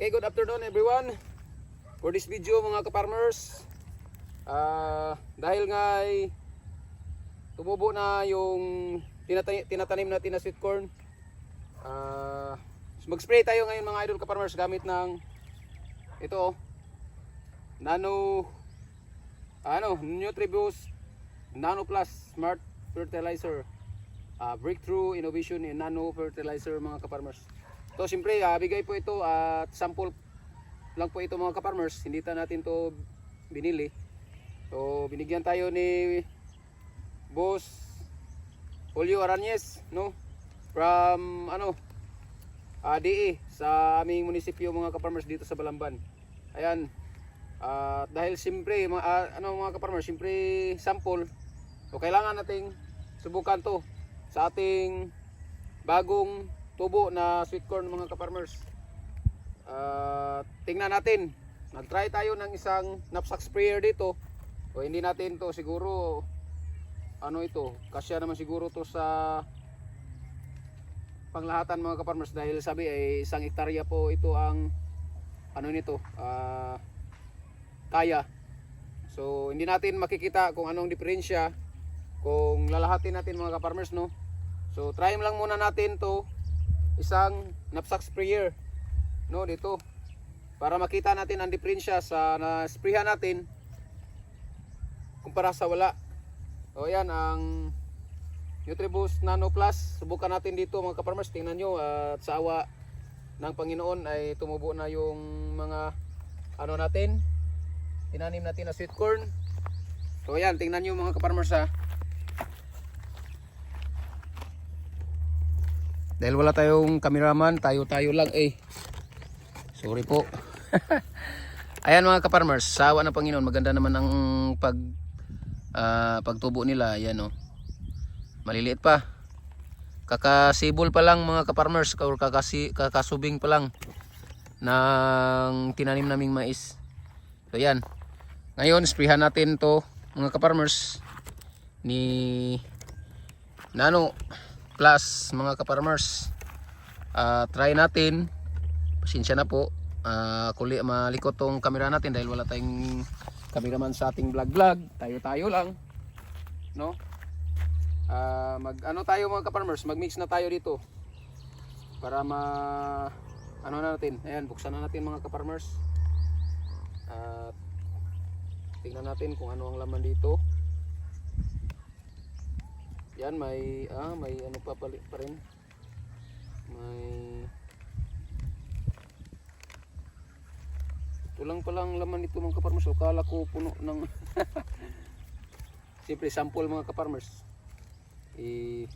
Okay, good afternoon everyone. For this video mga ka-farmers, ah, dahil nga ay tumubo na yung tinatanim, natin na sweet corn, ah, mag-spray tayo ngayon mga idol ka-farmers gamit ng ito oh, Nano ano, Nutribus Nano Plus Smart Fertilizer. Ah, breakthrough innovation in nano fertilizer mga ka-farmers. So siyempre, ah, bigay po ito at sample lang po ito mga ka-farmers. Hindi ta natin to binili. So binigyan tayo ni Boss Julio Arañez, no? From ano? ah, DE sa aming munisipyo mga ka-farmers dito sa Balamban. Ayan. Ah, dahil siyempre mga ah, ano mga ka-farmers, siyempre sample. So kailangan nating subukan to sa ating bagong tubo na sweet corn mga ka-farmers. Ah, tingnan natin. Nag-try tayo ng isang knapsack sprayer dito. O hindi natin to siguro ano ito, kasya naman siguro to sa panglahatan mga ka-farmers dahil sabi ay isang hektarya po ito ang ano nito, ah kaya. So hindi natin makikita kung anong diferensya kung lalahatin natin mga ka-farmers no. So try lang muna natin to isang knapsack sprayer no dito para makita natin ang diferensya sa na-sprayhan natin kumpara sa wala. O yan ang Nutribus Nano Plus. Subukan natin dito mga ka-farmers. Tingnan nyo at sa awa ng Panginoon ay tumubo na yung mga ano natin. Tinanim natin na sweet corn. So yan, tingnan nyo mga ka-farmers ha. Dahil wala tayong cameraman, tayo-tayo lang eh. Sorry po. Ayan mga ka-farmers, sawa ng Panginoon, maganda naman ang pag ah, pagtubo nila, ayan oh. Maliliit pa. Kakasibol pa lang mga ka-farmers or kakasi, kakasubing pa lang ng tinanim naming mais. So yan. Ngayon, sprayhan natin to mga ka-farmers ni Nano Plus mga ka-farmers. Ah, try natin. Pasensya na po. Ah, kuli malikot tong camera natin dahil wala tayong cameraman sa ating vlog vlog. Tayo-tayo lang. No? Ah, mag ano tayo mga ka-farmers, mag-mix na tayo dito. Para ma ano na natin. Ayan, buksan na natin mga ka-farmers. At tingnan natin kung ano ang laman dito. Yan may ah may ano pa pa rin. May Ito lang palang laman nito mga kaparmers. O kala ko puno ng Siyempre sample mga kaparmers. Eh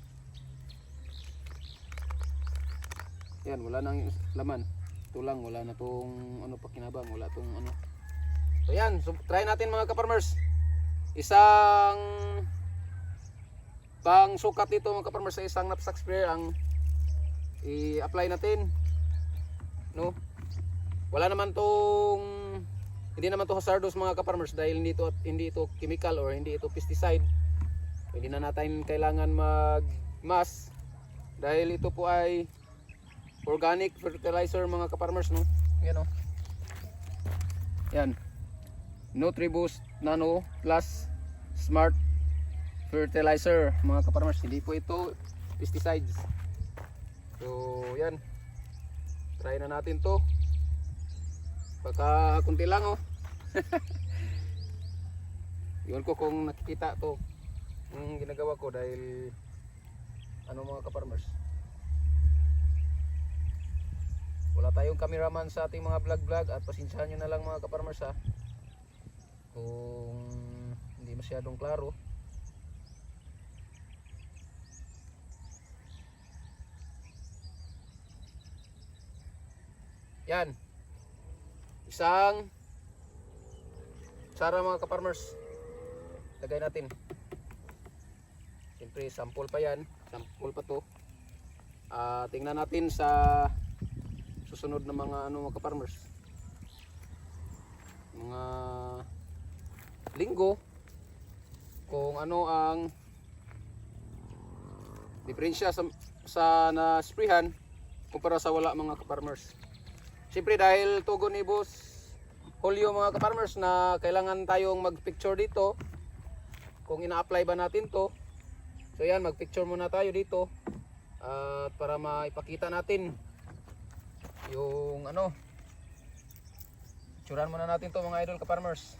Yan, wala nang laman. Ito wala na tong ano pakinabang, wala tong ano. So yan, so, try natin mga kaparmers. Isang pang sukat dito mga kaparmers sa isang knapsack sprayer ang i-apply natin. No? Wala naman tong hindi naman to hazardous mga kaparmers dahil hindi ito hindi ito chemical or hindi ito pesticide. Hindi na natin kailangan mag mass dahil ito po ay organic fertilizer mga kaparmers no. Yan oh. Yan. Nutriboost Nano Plus Smart Fertilizer mga kaparmers. Hindi po ito pesticides. So yan. Try na natin to. Baka kunti lang oh. Yun ko kung nakikita to yung ginagawa ko dahil ano mga kaparmers. Wala tayong cameraman sa ating mga vlog-vlog at pasensyahan nyo na lang mga kaparmers ha. Kung hindi masyadong klaro. Yan. Isang Sara mga kaparmers. Lagay natin. Siyempre sample pa yan. Sample pa to. Ah, tingnan natin sa susunod na mga ano mga kaparmers. Mga linggo kung ano ang diferensya sa, sa na sprayhan kumpara sa wala mga kaparmers. Siyempre dahil tugon ni Boss Julio mga ka-farmers na kailangan tayong mag-picture dito kung ina-apply ba natin to. So yan, mag-picture muna tayo dito at para maipakita natin yung ano Picturean muna natin to mga idol ka-farmers.